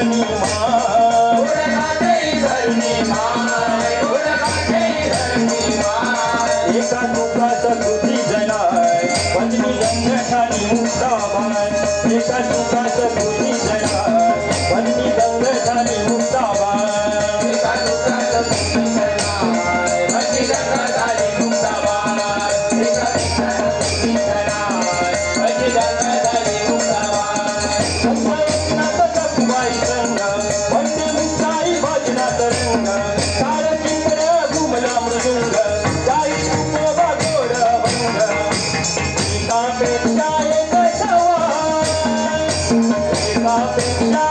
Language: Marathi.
धरणी माय धरणी माय धरणी माय एका दुःखा सकृती जनाय पंचमी गंगठानी मुक्ता माय एका दुःखा सकृती जनाय पंचमी गंगठानी मुक्ता माय एका दुःखा सकृती जनाय पंचमी गंगठानी मुक्ता माय एका दुःखा सकृती जनाय पंचमी गंगठानी I'll be